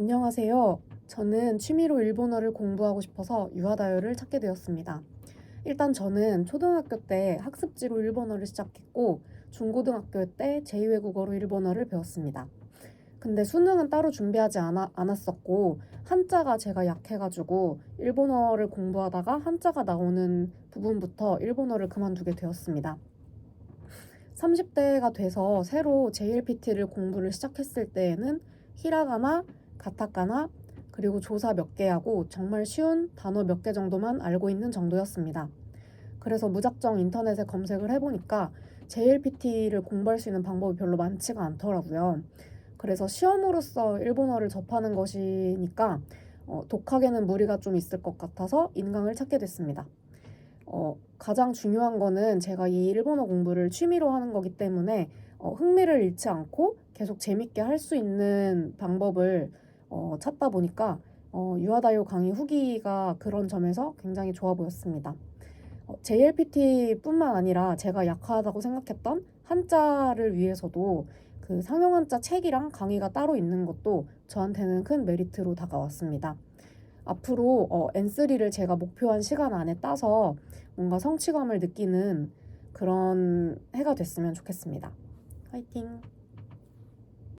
안녕하세요. 저는 취미로 일본어를 공부하고 싶어서 유아다요를 찾게 되었습니다. 일단 저는 초등학교 때 학습지로 일본어를 시작했고 중고등학교 때 제2외국어로 일본어를 배웠습니다. 근데 수능은 따로 준비하지 않아, 않았었고 한자가 제가 약해가지고 일본어를 공부하다가 한자가 나오는 부분부터 일본어를 그만두게 되었습니다. 30대가 돼서 새로 JLPT를 공부를 시작했을 때에는 히라가나, 가타카나, 그리고 조사 몇 개 하고 정말 쉬운 단어 몇 개 정도만 알고 있는 정도였습니다. 그래서 무작정 인터넷에 검색을 해보니까 JLPT를 공부할 수 있는 방법이 별로 많지가 않더라고요. 그래서 시험으로서 일본어를 접하는 것이니까 어, 독학에는 무리가 좀 있을 것 같아서 인강을 찾게 됐습니다. 어, 가장 중요한 거는 제가 이 일본어 공부를 취미로 하는 거기 때문에 어, 흥미를 잃지 않고 계속 재밌게 할 수 있는 방법을 어, 찾다 보니까 어, 유아다요 강의 후기가 그런 점에서 굉장히 좋아 보였습니다. 어, JLPT뿐만 아니라 제가 약하다고 생각했던 한자를 위해서도 그 상용 한자 책이랑 강의가 따로 있는 것도 저한테는 큰 메리트로 다가왔습니다. 앞으로 어, N3를 제가 목표한 시간 안에 따서 뭔가 성취감을 느끼는 그런 해가 됐으면 좋겠습니다. 화이팅!